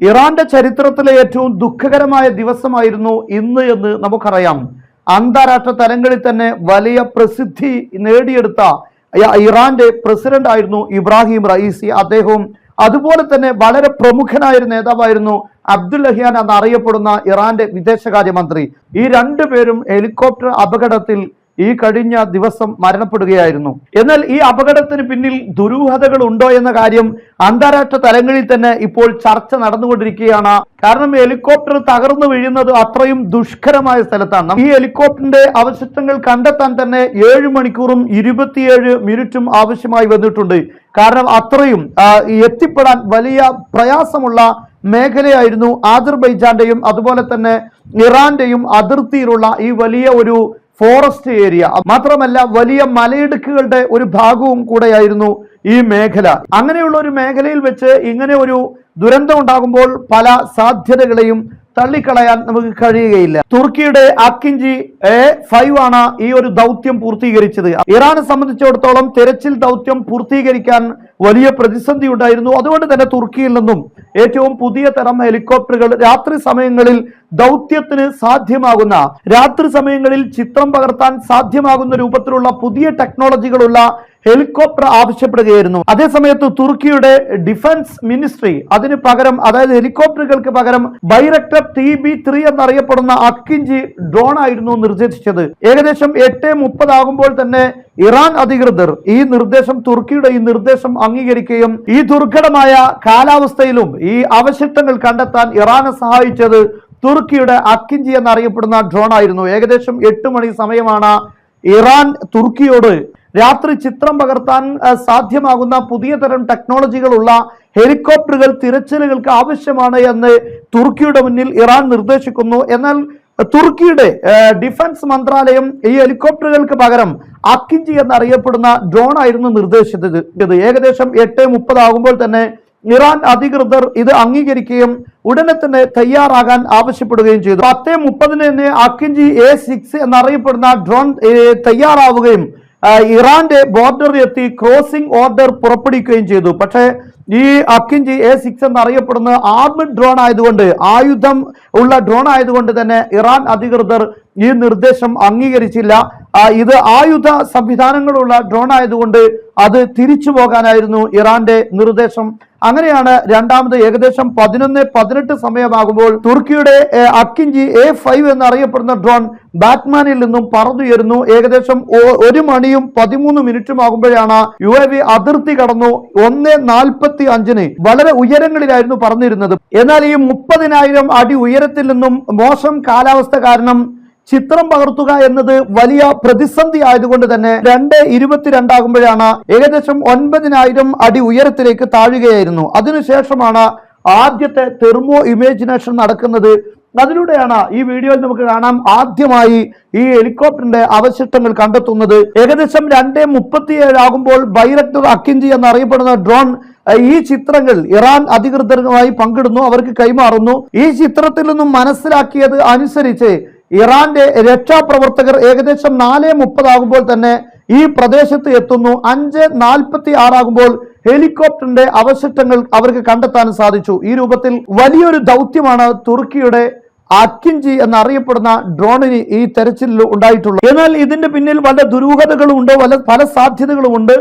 ഇറാന്റെ ചരിത്രത്തിലെ ഏറ്റവും ദുഃഖകരമായ ദിവസമായിരുന്നു ഇന്ന് എന്ന് നമുക്കറിയാം. അന്താരാഷ്ട്ര തലങ്ങളിൽ തന്നെ വലിയ പ്രസിദ്ധി നേടിയെടുത്ത ഇറാന്റെ പ്രസിഡന്റ് ആയിരുന്നു ഇബ്രാഹിം റയീസി. അദ്ദേഹവും അതുപോലെ തന്നെ വളരെ പ്രമുഖനായ ഒരു നേതാവായിരുന്നു അബ്ദുൽ റഹിയാൻ എന്നറിയപ്പെടുന്ന ഇറാന്റെ വിദേശകാര്യമന്ത്രി. ഈ രണ്ടുപേരും ഹെലികോപ്റ്റർ അപകടത്തിൽ ഈ കഴിഞ്ഞ ദിവസം മരണപ്പെടുകയായിരുന്നു. എന്നാൽ ഈ അപകടത്തിന് പിന്നിൽ ദുരൂഹതകൾ ഉണ്ടോ എന്ന കാര്യം അന്താരാഷ്ട്ര തലങ്ങളിൽ തന്നെ ഇപ്പോൾ ചർച്ച നടന്നുകൊണ്ടിരിക്കുകയാണ്. കാരണം ഹെലികോപ്റ്റർ തകർന്നു വീഴുന്നത് അത്രയും ദുഷ്കരമായ സ്ഥലത്താണ്. ഈ ഹെലികോപ്റ്ററിന്റെ അവശിഷ്ടങ്ങൾ കണ്ടെത്താൻ തന്നെ ഏഴ് മണിക്കൂറും ഇരുപത്തിയേഴ് മിനിറ്റും ആവശ്യമായി വന്നിട്ടുണ്ട്. കാരണം അത്രയും എത്തിപ്പെടാൻ വലിയ പ്രയാസമുള്ള മേഖലയായിരുന്നു ആദിർബൈജാന്റെയും അതുപോലെ തന്നെ ഇറാന്റെയും അതിർത്തിയിലുള്ള ഈ വലിയ ഒരു ഫോറസ്റ്റ് ഏരിയ. മാത്രമല്ല വലിയ മലയിടുക്കുകളുടെ ഒരു ഭാഗവും കൂടെയായിരുന്നു ഈ മേഖല. അങ്ങനെയുള്ള ഒരു മേഖലയിൽ വെച്ച് ഇങ്ങനെ ഒരു ദുരന്തം ഉണ്ടാകുമ്പോൾ പല സാധ്യതകളെയും തള്ളിക്കളയാൻ നമുക്ക് കഴിയുകയില്ല. തുർക്കിയുടെ അക്കിഞ്ചി എ ഫൈവ് ആണ് ഈ ഒരു ദൗത്യം പൂർത്തീകരിച്ചത്. ഇറാനെ സംബന്ധിച്ചിടത്തോളം തെരച്ചിൽ ദൗത്യം പൂർത്തീകരിക്കാൻ വലിയ പ്രതിസന്ധി ഉണ്ടായിരുന്നു. അതുകൊണ്ട് തന്നെ തുർക്കിയിൽ നിന്നും ഏറ്റവും പുതിയ തരം ഹെലികോപ്റ്ററുകൾ രാത്രി സമയങ്ങളിൽ ദൗത്യത്തിന് സാധ്യമാകുന്ന രാത്രി സമയങ്ങളിൽ ചിത്രം പകർത്താൻ സാധ്യമാകുന്ന രൂപത്തിലുള്ള പുതിയ ടെക്നോളജികളുള്ള ഹെലികോപ്റ്റർ ആവശ്യപ്പെടുകയായിരുന്നു. അതേസമയത്ത് തുർക്കിയുടെ ഡിഫൻസ് മിനിസ്ട്രി അതിന് പകരം അതായത് ഹെലികോപ്റ്ററുകൾക്ക് പകരം ബൈറക്ടർ ടി ബി ത്രീ എന്നറിയപ്പെടുന്ന അക്കിഞ്ചി ഡ്രോൺ ആയിരുന്നു നിർദ്ദേശിച്ചത്. ഏകദേശം എട്ട് മുപ്പതാകുമ്പോൾ തന്നെ ഇറാൻ അധികൃതർ ഈ നിർദ്ദേശം തുർക്കിയുടെ ഈ നിർദ്ദേശം അംഗീകരിക്കുകയും ഈ ദുർഘടമായ കാലാവസ്ഥയിലും ഈ അവശിഷ്ടങ്ങൾ കണ്ടെത്താൻ ഇറാനെ സഹായിച്ചത് തുർക്കിയുടെ അക്കിഞ്ചി എന്നറിയപ്പെടുന്ന ഡ്രോൺ ആയിരുന്നു ഏകദേശം എട്ട് മണി സമയമാണ് ഇറാൻ തുർക്കിയോട് രാത്രി ചിത്രം പകർത്താൻ സാധ്യമാകുന്ന പുതിയ തരം ടെക്നോളജികളുള്ള ഹെലികോപ്റ്ററുകൾ തിരച്ചിലുകൾക്ക് ആവശ്യമാണ് എന്ന് തുർക്കിയുടെ മുന്നിൽ ഇറാൻ നിർദ്ദേശിക്കുന്നു. എന്നാൽ തുർക്കിയുടെ ഡിഫൻസ് മന്ത്രാലയം ഈ ഹെലികോപ്റ്ററുകൾക്ക് പകരം അക്കിഞ്ചി എന്നറിയപ്പെടുന്ന ഡ്രോൺ ആയിരുന്നു നിർദ്ദേശിച്ചത്. ഏകദേശം എട്ട് മുപ്പതാകുമ്പോൾ തന്നെ ഇറാൻ അധികൃതർ ഇത് അംഗീകരിക്കുകയും ഉടനെ തന്നെ തയ്യാറാകാൻ ആവശ്യപ്പെടുകയും ചെയ്തു. പത്ത് മുപ്പതിന് തന്നെ അക്കിഞ്ചി എ സിക്സ് എന്നറിയപ്പെടുന്ന ഡ്രോൺ തയ്യാറാവുകയും ഇറാന്റെ ബോർഡറിൽ എത്തി ക്രോസിംഗ് ഓർഡർ പുറപ്പെടുവിക്കുകയും ചെയ്തു. പക്ഷേ ഈ അക്കിഞ്ചി എ സിക്സ് എന്നറിയപ്പെടുന്ന ആർമഡ് ഡ്രോൺ ആയതുകൊണ്ട് ആയുധം ഉള്ള ഡ്രോൺ ആയതുകൊണ്ട് തന്നെ ഇറാൻ അധികൃതർ ഈ നിർദ്ദേശം അംഗീകരിച്ചില്ല. ഇത് ആയുധ സംവിധാനങ്ങളുള്ള ഡ്രോൺ ആയതുകൊണ്ട് അത് തിരിച്ചു പോകാനായിരുന്നു ഇറാന്റെ നിർദ്ദേശം. അങ്ങനെയാണ് രണ്ടാമത് ഏകദേശം പതിനൊന്ന് പതിനെട്ട് സമയമാകുമ്പോൾ തുർക്കിയുടെ അക്കിഞ്ചി എ ഫൈവ് എന്നറിയപ്പെടുന്ന ഡ്രോൺ ബാറ്റ്മാനിൽ നിന്നും പറന്നുയരുന്നു. ഏകദേശം ഒരു മണിയും പതിമൂന്ന് മിനിറ്റും ആകുമ്പോഴാണ് യു എ വി അതിർത്തി കടന്നു ഒന്ന് നാൽപ്പത്തി അഞ്ചിന് വളരെ ഉയരങ്ങളിലായിരുന്നു പറന്നിരുന്നത്. എന്നാൽ ഈ മുപ്പതിനായിരം അടി ഉയരത്തിൽ നിന്നും മോശം കാലാവസ്ഥ കാരണം ചിത്രം പകർത്തുക എന്നത് വലിയ പ്രതിസന്ധി ആയതുകൊണ്ട് തന്നെ രണ്ട് ഇരുപത്തിരണ്ടാകുമ്പോഴാണ് ഏകദേശം ഒൻപതിനായിരം അടി ഉയരത്തിലേക്ക് താഴുകയായിരുന്നു. അതിനുശേഷമാണ് ആദ്യത്തെ തെർമോ ഇമേജിനേഷൻ നടക്കുന്നത്. അതിലൂടെയാണ് ഈ വീഡിയോയിൽ നമുക്ക് കാണാം. ആദ്യമായി ഈ ഹെലികോപ്റ്ററിന്റെ അവശിഷ്ടങ്ങൾ കണ്ടെത്തുന്നത്. ഏകദേശം രണ്ട് മുപ്പത്തിയേഴ് ആകുമ്പോൾ ബൈറക്ടർ അക്കിഞ്ചി എന്നറിയപ്പെടുന്ന ഡ്രോൺ ഈ ചിത്രങ്ങൾ ഇറാൻ അധികൃതരുമായി പങ്കിടുന്നു. അവർക്ക് കൈമാറുന്നു. ഈ ചിത്രത്തിൽ നിന്നും മനസ്സിലാക്കിയത് അനുസരിച്ച് ഇറാന്റെ രക്ഷാപ്രവർത്തകർ ഏകദേശം നാല് മുപ്പതാകുമ്പോൾ തന്നെ ഈ പ്രദേശത്ത് എത്തുന്നു. അഞ്ച് നാൽപ്പത്തി ആറാകുമ്പോൾ ഹെലികോപ്റ്ററിന്റെ അവശിഷ്ടങ്ങൾ അവർക്ക് കണ്ടെത്താൻ സാധിച്ചു. ഈ രൂപത്തിൽ വലിയൊരു ദൗത്യമാണ് തുർക്കിയുടെ അക്കിഞ്ചി എന്നറിയപ്പെടുന്ന ഡ്രോണിന് ഈ തെരച്ചിലിൽ ഉണ്ടായിട്ടുള്ളത്. എന്നാൽ ഇതിന്റെ പിന്നിൽ വല്ല ദുരൂഹതകളും ഉണ്ട്? വല്ല പല സാധ്യതകളും ഉണ്ട്.